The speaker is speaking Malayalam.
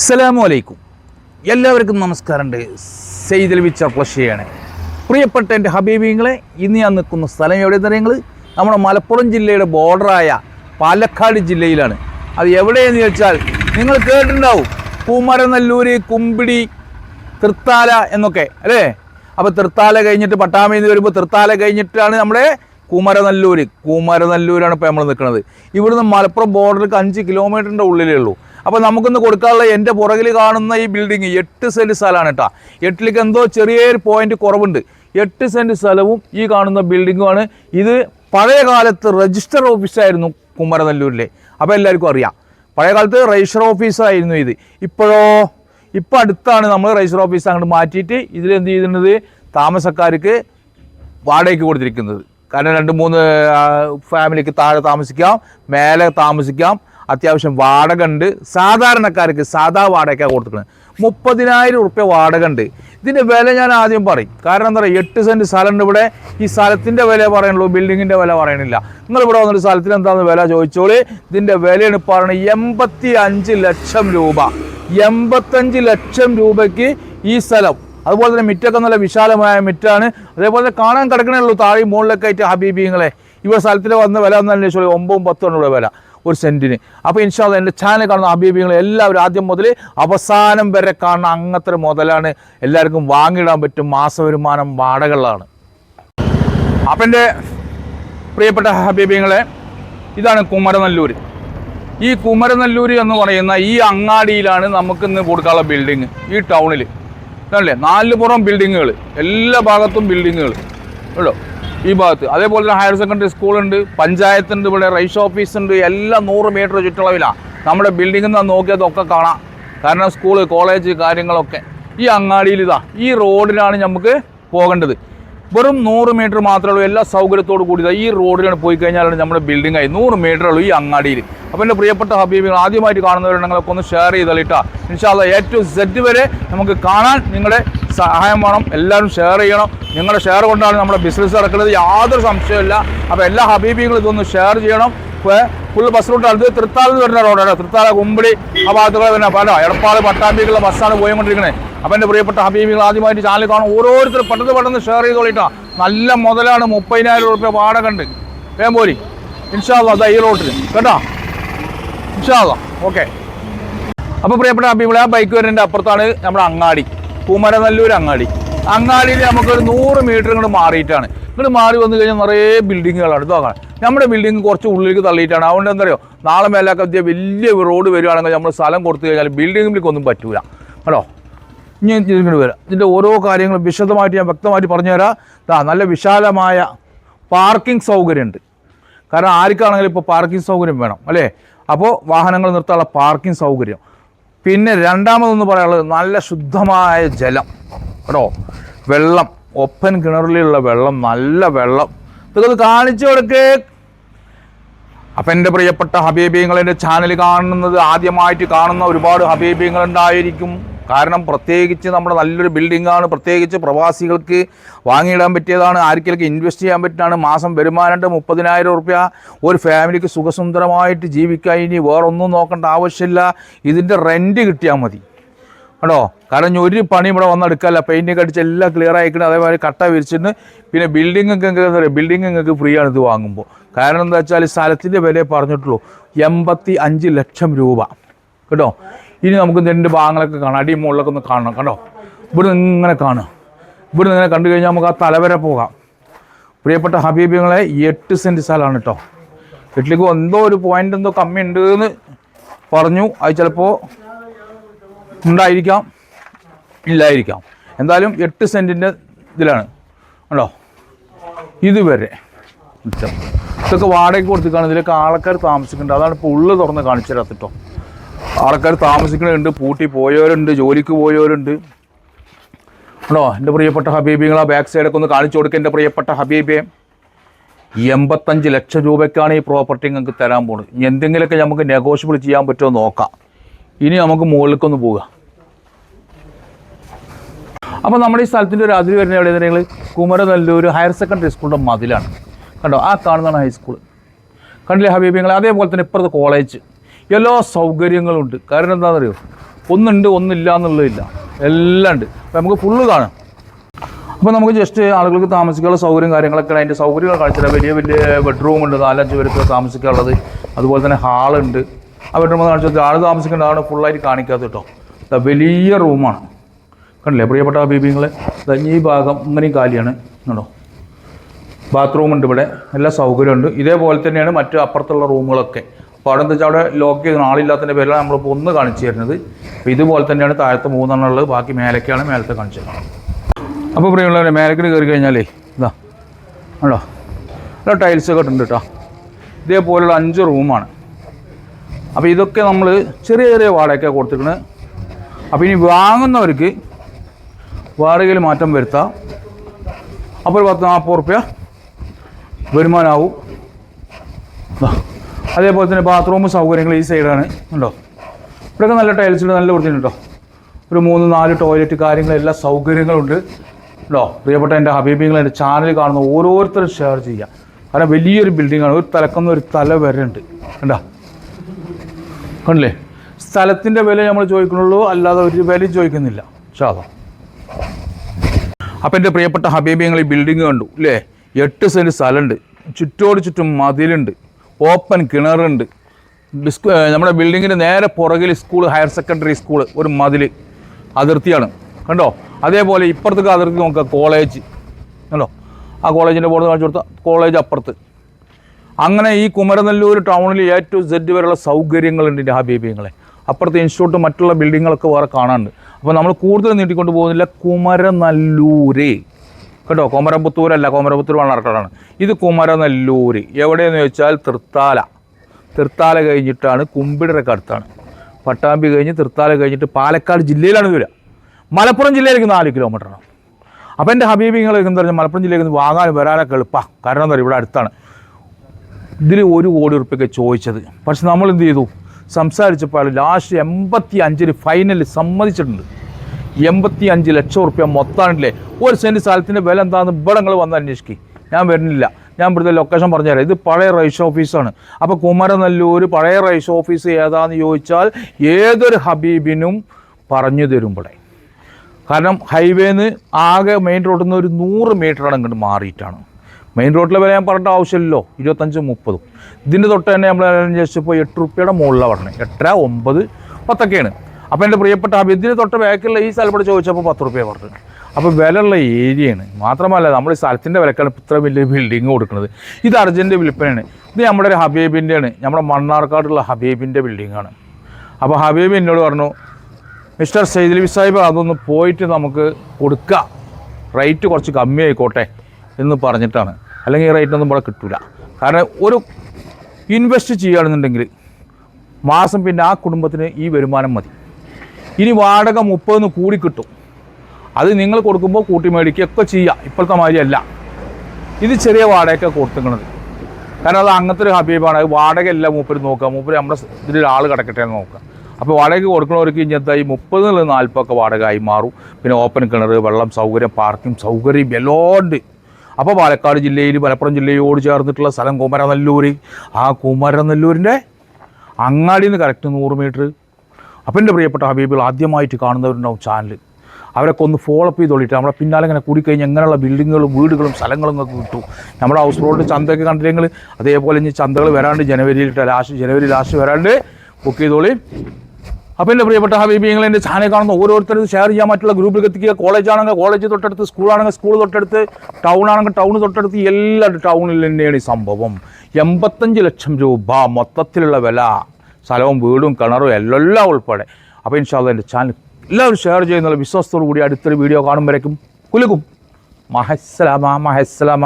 അസ്സലാമു അലൈക്കും. എല്ലാവർക്കും നമസ്കാരമുണ്ട്. സെയ്ദൽ വിച്ച പ്ലഷിയാണ് പ്രിയപ്പെട്ട എന്റെ ഹബീബിങ്ങളെ ഇന്ന് ഞാൻ നിൽക്കുന്ന സ്ഥലം എവിടെയെന്ന് അറിയുന്നത് നമ്മുടെ മലപ്പുറം ജില്ലയുടെ ബോർഡറായ പാലക്കാട് ജില്ലയിലാണ്. അത് എവിടെയെന്ന് ചോദിച്ചാൽ നിങ്ങൾ കേട്ടിട്ടുണ്ടാവും. പൂമരനല്ലൂര് കുമ്പിടി തൃത്താല എന്നൊക്കെ അല്ലേ? അപ്പോൾ തൃത്താല കഴിഞ്ഞിട്ട് പട്ടാമ്പിന്ന് വരുമ്പോൾ തൃത്താല കഴിഞ്ഞിട്ടാണ് നമ്മുടെ കുമരനല്ലൂര്. കുമരനല്ലൂരാണ് ഇപ്പോൾ നമ്മൾ നിൽക്കുന്നത്. ഇവിടുന്ന് മലപ്പുറം ബോർഡർക്ക് അഞ്ച് കിലോമീറ്ററിന്റെ ഉള്ളിലേ ഉള്ളൂ. അപ്പോൾ നമുക്കിന്ന് കൊടുക്കാനുള്ള എന്റെ പുറകിൽ കാണുന്ന ഈ ബിൽഡിംഗ് എട്ട് സെന്റ് സ്ഥലമാണ് കേട്ടോ എട്ടിലേക്ക് എന്തോ ചെറിയൊരു പോയിന്റ് കുറവുണ്ട്. എട്ട് സെന്റ് സ്ഥലവും ഈ കാണുന്ന ബിൽഡിങ്ങുമാണ് ഇത് പഴയ കാലത്ത് രജിസ്റ്റർ ഓഫീസായിരുന്നു കുമരനല്ലൂരിലെ. അപ്പോൾ എല്ലാവർക്കും അറിയാം. പഴയ കാലത്ത് രജിസ്റ്റർ ഓഫീസായിരുന്നു ഇത്. ഇപ്പോഴോ? ഇപ്പോൾ അടുത്താണ് നമ്മൾ രജിസ്റ്റർ ഓഫീസ് അങ്ങോട്ട് മാറ്റിയിട്ട് ഇതിലെന്ത് ചെയ്തിരുന്നത്? താമസക്കാർക്ക് വാടകയ്ക്ക് കൊടുത്തിരിക്കുന്നത്. കാരണം രണ്ട് മൂന്ന് ഫാമിലിക്ക് താഴെ താമസിക്കാം മേലെ താമസിക്കാം. അത്യാവശ്യം വാടക ഉണ്ട്. സാധാരണക്കാർക്ക് സാധാ വാടക കൊടുത്തിട്ടുണ്ട് മുപ്പതിനായിരം ഉറുപ്പ്യ വാടക ഉണ്ട്. ഇതിന്റെ വില ഞാൻ ആദ്യം പറയും. കാരണം എന്താ പറയുക എട്ട് സെന്റ് സ്ഥലമുണ്ട് ഇവിടെ. ഈ സ്ഥലത്തിന്റെ വില പറയണുള്ളൂ ബിൽഡിങ്ങിന്റെ വില പറയണില്ല നിങ്ങൾ ഇവിടെ വന്നിട്ട് സ്ഥലത്തിന് എന്താണെന്ന് വില ചോദിച്ചോളി. ഇതിന്റെ വിലയാണ് പറയുന്നത് എൺപത്തി അഞ്ച് ലക്ഷം രൂപ. എൺപത്തഞ്ച് ലക്ഷം രൂപയ്ക്ക് ഈ സ്ഥലം. അതുപോലെ തന്നെ മിറ്റൊക്കെ നല്ല വിശാലമായ മിറ്റാണ്. അതേപോലെ തന്നെ കാണാൻ കിടക്കണേ ഉള്ളൂ താഴെ മുകളിലൊക്കെ ആയിട്ട് ഹബീബിങ്ങളെ. ഇവിടെ സ്ഥലത്തിൽ വന്ന വില എന്നല്ലേ ചോദിച്ചോളി ഒമ്പതും പത്തും ഉള്ള വില. ഒരു സെന്റിന് അപ്പോൾ ഇൻഷാല്ല എന്റെ ചാനൽ കാണുന്ന ഹബീബിങ്ങളെ എല്ലാവരും ആദ്യം മുതൽ അവസാനം വരെ കാണുന്ന അങ്ങനത്തെ മുതലാണ് എല്ലാവർക്കും വാങ്ങിടാൻ പറ്റും മാസവരുമാനം വാടകളിലാണ് അപ്പം എന്റെ പ്രിയപ്പെട്ട ഹബീബിങ്ങളെ ഇതാണ് കുമരനല്ലൂർ ഈ കുമരനല്ലൂർ എന്ന് പറയുന്ന ഈ അങ്ങാടിയിലാണ് നമുക്ക് ഇന്ന് കൊടുക്കാനുള്ള ബിൽഡിങ് ഈ ടൗണിൽ അല്ലേ നാല് പുറം ബിൽഡിങ്ങുകൾ എല്ലാ ഭാഗത്തും ബിൽഡിങ്ങുകൾ കേട്ടോ ഈ ഭാഗത്ത്. അതേപോലെ തന്നെ ഹയർ സെക്കൻഡറി സ്കൂളുണ്ട് പഞ്ചായത്തുണ്ട് ഇവിടെ റൈസ് ഓഫീസ് ഉണ്ട് എല്ലാം നൂറ് മീറ്റർ ചുറ്റളവിലാണ് നമ്മുടെ ബിൽഡിങ്ങിൽ നിന്ന് നോക്കിയതൊക്കെ കാണാം. കാരണം സ്കൂൾ കോളേജ് കാര്യങ്ങളൊക്കെ. ഈ അങ്ങാടിയിൽ ഇതാ ഈ റോഡിലാണ് നമുക്ക് പോകേണ്ടത്. വെറും നൂറ് മീറ്റർ മാത്രമേ ഉള്ളൂ. എല്ലാ സൗകര്യത്തോടു കൂടി ഈ റോഡിലാണ് പോയി കഴിഞ്ഞാലാണ് നമ്മുടെ ബിൽഡിംഗ് ആയി. നൂറ് മീറ്റർ ഉള്ളൂ ഈ അങ്ങാടിയിൽ. അപ്പോൾ എന്റെ പ്രിയപ്പെട്ട ഹബീബികൾ ആദ്യമായിട്ട് കാണുന്നവരുണ്ടെങ്കിലൊക്കെ ഒന്ന് ഷെയർ ചെയ്തളിട്ടാ. ഇൻഷാല്ല എ ടു സെഡ് വരെ നമുക്ക് കാണാൻ നിങ്ങളുടെ സഹായം വേണം. എല്ലാവരും ഷെയർ ചെയ്യണം. നിങ്ങളുടെ ഷെയർ കൊണ്ടാണ് നമ്മുടെ ബിസിനസ് നടക്കുന്നത്. യാതൊരു സംശയമില്ല അപ്പോൾ എല്ലാ ഹബീബികളും ഇതൊന്ന് ഷെയർ ചെയ്യണം. ഫുൾ ബസ് റൂട്ടാണ് ഇത് തൃത്താല വരുന്ന റോഡാണ് തൃത്താല കുമ്പളി ആ ഭാഗത്തുകൂടെ വരുന്ന പല എടപ്പാട് പട്ടാമ്പിക്കുള്ള ബസ്സാണ് പോയിക്കൊണ്ടിരിക്കുന്നത് അപ്പം എന്റെ പ്രിയപ്പെട്ട ഹബീബികൾ ആദ്യമായിട്ട് ചാനൽ കാണും. ഓരോരുത്തരും പെട്ടെന്ന് പെട്ടെന്ന് ഷെയർ ചെയ്തോളിട്ടാ. നല്ല മുതലാണ് മുപ്പതിനായിരം റുപ്യ വാടക ഉണ്ട്. വേഗം പോരി. ഇൻഷാല്ല അതാ ഈ റോട്ടിൽ കേട്ടോ? ഇൻഷാല്ല ഓക്കെ അപ്പോൾ പ്രിയപ്പെട്ട ഹബീബിളെ ആ ബൈക്ക് വരുന്നതിന്റെ അപ്പുറത്താണ് നമ്മുടെ അങ്ങാടി. പൂമരനല്ലൂർ അങ്ങാടി. അങ്ങാടിയിൽ നമുക്കൊരു നൂറ് മീറ്റർ ഇങ്ങോട്ട് മാറിയിട്ടാണ്. ഇങ്ങോട്ട് മാറി വന്നു കഴിഞ്ഞാൽ നിറയെ ബിൽഡിങ്ങുകളാണ് ഇത് നോക്കണം. നമ്മുടെ ബിൽഡിംഗ് കുറച്ച് ഉള്ളിലേക്ക് തള്ളിയിട്ടാണ്. അതുകൊണ്ട് എന്താ പറയുക നാളെ മേലാക്കത്തിയ വലിയ റോഡ് വരികയാണെങ്കിൽ നമ്മൾ സ്ഥലം കൊടുത്തു കഴിഞ്ഞാൽ ബിൽഡിങ്ങിലേക്ക് ഒന്നും പറ്റൂല. കേട്ടോ? ഇനി ഇതിങ്ങോട്ട് വരാം. ഇതിന്റെ ഓരോ കാര്യങ്ങളും വിശദമായിട്ട് ഞാൻ വ്യക്തമായിട്ട് പറഞ്ഞുതരാം. ദാ നല്ല വിശാലമായ പാർക്കിംഗ് സൗകര്യമുണ്ട്. കാരണം ആർക്കാണെങ്കിലും ഇപ്പോൾ പാർക്കിംഗ് സൗകര്യം വേണം അല്ലേ? അപ്പോൾ വാഹനങ്ങൾ നിർത്താനുള്ള പാർക്കിംഗ് സൗകര്യം. പിന്നെ രണ്ടാമതെന്ന് പറയാനുള്ളത് നല്ല ശുദ്ധമായ ജലം. കേട്ടോ? വെള്ളം. ഒപ്പൻ കിണറിലുള്ള വെള്ളം നല്ല വെള്ളം. ഇതൊക്കെ കാണിച്ചു കൊടുക്കേ. അപ്പം എന്റെ പ്രിയപ്പെട്ട ഹബീബിങ്ങൾ എന്റെ ചാനൽ കാണുന്നത് ആദ്യമായിട്ട് കാണുന്ന ഒരുപാട് ഹബീബിങ്ങൾ ഉണ്ടായിരിക്കും കാരണം പ്രത്യേകിച്ച് നമ്മുടെ നല്ലൊരു ബിൽഡിങ്ങാണ് പ്രത്യേകിച്ച് പ്രവാസികൾക്ക് വാങ്ങിയിടാൻ പറ്റിയതാണ്. ആർക്കെങ്കിലും ഇൻവെസ്റ്റ് ചെയ്യാൻ പറ്റുന്നതാണ് മാസം വരുമാനമുണ്ട് മുപ്പതിനായിരം റുപ്യ ഒരു ഫാമിലിക്ക് സുഖസുന്ദരമായിട്ട് ജീവിക്കാൻ ഇനി വേറൊന്നും നോക്കേണ്ട ആവശ്യമില്ല. ഇതിന്റെ റെന്റ് കിട്ടിയാൽ മതി. കേട്ടോ കാരണം ഒരു പണി ഇവിടെ വന്നെടുക്കാല്ല പെയിന്റിങ് അടിച്ച് എല്ലാം ക്ലിയർ ആയിക്കണം. അതേമാതിരി കട്ട വിരിച്ചിട്ട് പിന്നെ ബിൽഡിംഗ് ഒക്കെ എന്താ പറയുക ബിൽഡിംഗ് നിങ്ങൾക്ക് ഫ്രീ ആണ് ഇത് വാങ്ങുമ്പോൾ കാരണം എന്താ വെച്ചാൽ സ്ഥലത്തിന്റെ വില പറഞ്ഞിട്ടുള്ളൂ. എൺപത്തി അഞ്ച് ലക്ഷം രൂപ. കേട്ടോ? ഇനി നമുക്ക് രണ്ട് ഭാഗങ്ങളൊക്കെ കാണാം. അടി മുകളിലൊക്കെ ഒന്ന് കാണണം. കേട്ടോ ഇവിടെ ഇങ്ങനെ കാണുക. ഇവിടെ ഇങ്ങനെ കണ്ടു കഴിഞ്ഞാൽ നമുക്ക് ആ തലവരെ പോകാം. പ്രിയപ്പെട്ട ഹബീബിങ്ങളെ എട്ട് സെന്റ് സ്ഥലമാണ് കേട്ടോ. എട്ടിലേക്ക് എന്തോ ഒരു പോയിന്റ് എന്തോ കമ്മി ഉണ്ട് എന്ന് പറഞ്ഞു. അത് ചിലപ്പോൾ ഉണ്ടായിരിക്കാം ഇല്ലായിരിക്കാം. എന്തായാലും എട്ട് സെന്റിന്റെ ഇതിലാണ്. ഉണ്ടോ ഇതുവരെ. ഇതൊക്കെ വാടകയ്ക്ക് കൊടുത്തിക്കാണ്. ഇതിലൊക്കെ ആൾക്കാർ താമസിക്കുന്നുണ്ട്. അതാണ് ഇപ്പോൾ ഉള്ളു തുറന്ന് കാണിച്ചു തരാത്ത കേട്ടോ ആൾക്കാർ താമസിക്കുന്നുണ്ട് പൂട്ടി പോയവരുണ്ട് ജോലിക്ക് പോയവരുണ്ട്. ഉണ്ടോ എന്റെ പ്രിയപ്പെട്ട ഹബീബിങ്ങൾ ബാക്ക് സൈഡൊക്കെ ഒന്ന് കാണിച്ചു കൊടുക്കുക എന്റെ പ്രിയപ്പെട്ട ഹബീബേ എൺപത്തഞ്ച് ലക്ഷം രൂപയ്ക്കാണ് ഈ പ്രോപ്പർട്ടി നിങ്ങൾക്ക് തരാൻ പോകുന്നത് എന്തെങ്കിലുമൊക്കെ നമുക്ക് നെഗോഷ്യബിൾ ചെയ്യാൻ പറ്റുമോ നോക്കാം. ഇനി നമുക്ക് മുകളിലേക്കൊന്ന് പോവുക. അപ്പോൾ നമ്മുടെ ഈ സ്ഥലത്തിന്റെ ഒരു അതിരി വരുന്ന എവിടെ നിങ്ങൾ കുമരനല്ലൂർ ഹയർ സെക്കൻഡറി സ്കൂളിന്റെ മതിലാണ്. കണ്ടോ? ആ കാണുന്നതാണ് ഹൈസ്കൂൾ കണ്ടില്ലേ ഹബീബിങ്ങൾ അതേപോലെ തന്നെ ഇപ്പുറത്ത് കോളേജ് എല്ലാ സൗകര്യങ്ങളും ഉണ്ട് കാരണം എന്താണെന്നറിയോ? ഒന്നുണ്ട് ഒന്നില്ല എന്നുള്ളതില്ല എല്ലാം ഉണ്ട്. അപ്പോൾ നമുക്ക് ഫുള്ള് കാണാം. അപ്പോൾ നമുക്ക് ജസ്റ്റ് ആളുകൾക്ക് താമസിക്കാനുള്ള സൗകര്യം കാര്യങ്ങളൊക്കെ അതിന്റെ സൗകര്യങ്ങൾ കാണിച്ചില്ല വലിയ വലിയ ബെഡ്റൂം ഉണ്ട്. നാലഞ്ച് പേർക്ക് താമസിക്കാനുള്ളത്. അതുപോലെ തന്നെ ഹാളുണ്ട് ആ ബെഡ്റൂം കാണിച്ചത്. ആൾ താമസിക്കേണ്ടതാണ് ഫുള്ളായിട്ട് കാണിക്കാത്ത കേട്ടോ വലിയ റൂമാണ് കണ്ടില്ലേ? പ്രിയപ്പെട്ട ബീബിങ്ങളെ ഈ ഭാഗം ഇങ്ങനെയും കാലിയാണ്. കണ്ടോ? ബാത്റൂം ഉണ്ട് ഇവിടെ. എല്ലാ സൗകര്യമുണ്ട് ഇതേപോലെ തന്നെയാണ് മറ്റ് അപ്പുറത്തുള്ള റൂമുകളൊക്കെ. അപ്പോൾ അവിടെ എന്താ വെച്ചാൽ അവിടെ ലോക്ക് ചെയ്ത് ആളില്ലാത്തതിന്റെ പേരിലാണ് നമ്മളിപ്പോൾ ഒന്ന് കാണിച്ചു തരുന്നത്. അപ്പോൾ ഇതുപോലെ തന്നെയാണ് താഴത്തെ മൂന്നെണ്ണം ഉള്ളത്. ബാക്കി മേലക്കാണ് മേലത്തെ കാണിച്ചത്. അപ്പോൾ പ്രിയമുള്ളവരെ മേലക്കിൽ കയറി കഴിഞ്ഞാലേ ഇതാ ഉണ്ടോ അല്ല ടൈൽസ് ഒക്കെ ഉണ്ട് കേട്ടോ ഇതേപോലുള്ള അഞ്ച് റൂമാണ് അപ്പോൾ ഇതൊക്കെ നമ്മൾ ചെറിയ ചെറിയ വാടകയ്ക്ക് കൊടുത്തിരിക്കുന്നത് അപ്പോൾ ഇനി വാങ്ങുന്നവർക്ക് വാടകയിൽ മാറ്റം വരുത്താം. അപ്പോൾ പത്ത് നാൽപ്പത് റുപ്യ വരുമാനമാവും. അതേപോലെ തന്നെ ബാത്റൂം സൗകര്യങ്ങൾ ഈ സൈഡാണ്. ഉണ്ടോ ഇവിടെയൊക്കെ നല്ല ടൈൽസിൽ നല്ല വൃത്തിയുണ്ട് ഒരു മൂന്ന് നാല് ടോയ്ലറ്റ് കാര്യങ്ങളെല്ലാം സൗകര്യങ്ങളുണ്ട്. കേട്ടോ പ്രിയപ്പെട്ട എന്റെ ഹബീബിങ്ങൾ എന്റെ ചാനൽ കാണുന്ന ഓരോരുത്തരും ഷെയർ ചെയ്യുക. കാരണം വലിയൊരു ബിൽഡിങ്ങാണ് ഒരു തലക്കുന്ന ഒരു തല വരെ ഉണ്ട് കണ്ടോ? കണ്ടില്ലേ? സ്ഥലത്തിന്റെ വില നമ്മൾ ചോദിക്കുന്നുള്ളൂ അല്ലാതെ ഒരു വില ചോദിക്കുന്നില്ല. ഷാദാ അപ്പം എന്റെ പ്രിയപ്പെട്ട ഹബീബി ഞങ്ങൾ ഈ ബിൽഡിങ് കണ്ടു അല്ലേ എട്ട് സെന്റ് സ്ഥലമുണ്ട്. ചുറ്റോട് ചുറ്റും മതിലുണ്ട് ഓപ്പൺ കിണറുണ്ട്. ഡിസ്ക് നമ്മുടെ ബിൽഡിങ്ങിന് നേരെ പുറകിൽ സ്കൂൾ ഹയർ സെക്കൻഡറി സ്കൂൾ ഒരു മതിൽ അതിർത്തിയാണ്. കണ്ടോ? അതേപോലെ ഇപ്പുറത്തേക്ക് അതിർത്തി നോക്കുക കോളേജ് കണ്ടോ? ആ കോളേജിന്റെ ബോർഡ് കാണിച്ചു കൊടുത്ത കോളേജ് അപ്പുറത്ത്. അങ്ങനെ ഈ കുമരനെല്ലൂർ ടൗണിൽ എ ടു സെഡ് വരെയുള്ള സൗകര്യങ്ങളുണ്ട് എന്റെ ഹബീബിങ്ങളെ അപ്പുറത്തെ ഇൻസ്റ്റിറ്റ്യൂട്ട് മറ്റുള്ള ബിൽഡിങ്ങുകളൊക്കെ വേറെ കാണാനുണ്ട്. അപ്പോൾ നമ്മൾ കൂടുതൽ നീട്ടിക്കൊണ്ട് പോകുന്നില്ല കുമരനല്ലൂരേ. കേട്ടോ? കോമരപുത്തൂരല്ല കോമരപുത്തൂർ വണ്ണാർക്കാടാണ് ഇത് കുമരനല്ലൂർ എവിടെയെന്ന് ചോദിച്ചാൽ തൃത്താല. തൃത്താല കഴിഞ്ഞിട്ടാണ് കുമ്പിടരൊക്കെ അടുത്താണ്. പട്ടാമ്പി കഴിഞ്ഞ് തൃത്താല കഴിഞ്ഞിട്ട് പാലക്കാട് ജില്ലയിലാണ് വരിക. മലപ്പുറം ജില്ലയിലേക്ക് നാല് കിലോമീറ്ററാണ് അപ്പോൾ എന്റെ ഹബീബിങ്ങൾ എന്താ പറഞ്ഞാൽ മലപ്പുറം ജില്ലയിലേക്ക് വാങ്ങാൻ വരാനൊക്കെ എളുപ്പമാണ് കാരണം എന്താ പറയുക? ഇവിടെ അടുത്താണ്. ഇതിൽ ഒരു കോടി ഉറുപ്പ്യൊക്കെ ചോദിച്ചത്. പക്ഷെ നമ്മൾ എന്ത് ചെയ്തു? സംസാരിച്ചപ്പോൾ ലാസ്റ്റ് എൺപത്തി അഞ്ചിന് ഫൈനലിൽ സമ്മതിച്ചിട്ടുണ്ട്. എൺപത്തി അഞ്ച് ലക്ഷം ഉറുപ്പ്യ മൊത്തമാണല്ലേ ഒരു സെന്റ് സ്ഥലത്തിന്റെ വില എന്താണെന്ന് ഇവിടെ നിങ്ങൾ വന്ന് അന്വേഷിക്കുക ഞാൻ വരുന്നില്ല. ഞാൻ ഇവിടുത്തെ ലൊക്കേഷൻ പറഞ്ഞുതരാം. ഇത് പഴയ റൈസ് ഓഫീസാണ് അപ്പോൾ കുമരനല്ലൂർ പഴയ റൈസ് ഓഫീസ് ഏതാന്ന് ചോദിച്ചാൽ ഏതൊരു ഹബീബിനും പറഞ്ഞു തരും ഇവിടെ. കാരണം ഹൈവേന്ന് ആകെ മെയിൻ റോഡിൽ നിന്ന് ഒരു നൂറ് മീറ്ററാണ് ഇങ്ങോട്ട് മാറിയിട്ടാണ്. മെയിൻ റോഡിലെ വില ഞാൻ പറഞ്ഞിട്ട് ആവശ്യമില്ലല്ലോ. ഇരുപത്തഞ്ചും മുപ്പതും. ഇതിന്റെ തൊട്ട് തന്നെ നമ്മൾ അന്വേഷിച്ചപ്പോൾ എട്ട് റുപ്യയുടെ മുകളിലാണ് പറഞ്ഞത് എട്ടര ഒമ്പത് പത്തൊക്കെയാണ്. അപ്പോൾ എന്റെ പ്രിയപ്പെട്ട ഹബി ഇതിന് തൊട്ട് ബാക്കിലുള്ള ഈ സ്ഥലത്തോട് ചോദിച്ചപ്പോൾ പത്ത് റുപ്യ പറഞ്ഞു. അപ്പോൾ വിലയുള്ള ഏരിയയാണ്. മാത്രമല്ല നമ്മൾ ഈ സ്ഥലത്തിന്റെ വിലക്കാണ് ഇത്ര വലിയ ബിൽഡിങ് കൊടുക്കുന്നത്. ഇത് അർജന്റ് വിൽപ്പനയാണ്. ഇത് നമ്മുടെ ഒരു ഹബീബിന്റെയാണ് നമ്മുടെ മണ്ണാർക്കാടുള്ള ഹബീബിന്റെ ബിൽഡിങ്ങാണ് അപ്പോൾ ഹബീബ് എന്നോട് പറഞ്ഞു മിസ്റ്റർ സെയ്ദലി സാഹിബ് അതൊന്ന് പോയിട്ട് നമുക്ക് കൊടുക്കുക റേറ്റ് കുറച്ച് കമ്മി ആയിക്കോട്ടെ എന്ന് പറഞ്ഞിട്ടാണ്. അല്ലെങ്കിൽ ഈ റേറ്റൊന്നും ഇവിടെ കിട്ടില്ല കാരണം ഒരു ഇൻവെസ്റ്റ് ചെയ്യുകയാണെന്നുണ്ടെങ്കിൽ മാസം പിന്നെ ആ കുടുംബത്തിന് ഈ വരുമാനം മതി. ഇനി വാടക മുപ്പതിന് കൂടി കിട്ടും. അത് നിങ്ങൾ കൊടുക്കുമ്പോൾ കൂട്ടി മേടിക്കുകയൊക്കെ ചെയ്യുക. ഇപ്പോഴത്തെ മാതിരിയല്ല ഇത് ചെറിയ വാടകയൊക്കെ കൊടുത്തുക്കണത്. കാരണം അത് അങ്ങനത്തെ ഒരു ഹബീബാണ്. അത് വാടകയല്ല മൂപ്പര് നോക്കുക. മൂപ്പര് നമ്മുടെ ഇതിൽ ആൾ കിടക്കട്ടെ എന്ന് നോക്കുക. അപ്പോൾ വാടകയ്ക്ക് കൊടുക്കുന്നവർക്ക് ഇങ്ങനത്തെ ഈ മുപ്പത് നിന്ന് നാൽപ്പതൊക്കെ ആയി മാറും. പിന്നെ ഓപ്പൺ കിണർ വെള്ളം സൗകര്യം പാർക്കിംഗ് സൗകര്യം എല്ലാം ഉണ്ട് അപ്പോൾ പാലക്കാട് ജില്ലയിൽ മലപ്പുറം ജില്ലയോട് ചേർന്നിട്ടുള്ള സ്ഥലം കുമരനെല്ലൂർ ആ കുമരനെല്ലൂരിന്റെ അങ്ങാടിയിൽ നിന്ന് കറക്റ്റ് നൂറ് മീറ്റർ അപ്പം എന്റെ പ്രിയപ്പെട്ട ഹബീബുകൾ ആദ്യമായിട്ട് കാണുന്നവരുണ്ടാവും ചാനൽ അവരൊക്കെ ഒന്ന് ഫോളോ അപ്പ് ചെയ്തോളിട്ട് നമ്മളെ പിന്നാലെ ഇങ്ങനെ കൂടിക്കഴിഞ്ഞാൽ എങ്ങനെയുള്ള ബിൽഡിങ്ങുകളും വീടുകളും സ്ഥലങ്ങളും ഒക്കെ കിട്ടും. നമ്മുടെ ഹൗസ് റോഡ് ചന്തയൊക്കെ കണ്ടില്ലെങ്കിൽ അതേപോലെ ഇനി ചന്തകൾ വരാണ്ട് ജനുവരിയിലിട്ട് ലാസ്റ്റ് ജനുവരി ലാസ്റ്റ് വരാണ്ട് ബുക്ക് ചെയ്തോളി. അപ്പോൾ എന്റെ പ്രിയപ്പെട്ട ഹബീബി നിങ്ങൾ എന്റെ ചാനൽ കാണുന്ന ഓരോരുത്തരും ഷെയർ ചെയ്യാൻ മറ്റുള്ള ഗ്രൂപ്പിൽ എത്തിക്കുക. കോളേജ് ആണെങ്കിൽ കോളേജ് തൊട്ടടുത്ത് സ്കൂളാണെങ്കിൽ സ്കൂൾ തൊട്ടടുത്ത് ടൗൺ ആണെങ്കിൽ ടൗൺ തൊട്ടടുത്ത് എല്ലാ ടൗണിൽ തന്നെയാണ് ഈ സംഭവം. എൺപത്തഞ്ച് ലക്ഷം രൂപ മൊത്തത്തിലുള്ള വില. സ്ഥലവും വീടും കിണറും എല്ലാം എല്ലാം ഉൾപ്പെടെ. അപ്പോൾ ഇൻഷാല്ല എന്റെ ചാനൽ എല്ലാവരും ഷെയർ ചെയ്യുന്നുള്ള വിശ്വാസത്തോടു കൂടി അടുത്തൊരു വീഡിയോ കാണുമ്പോഴേക്കും കുലുക്കും. മഹസ്സലാമ മഹസ്സലാമ.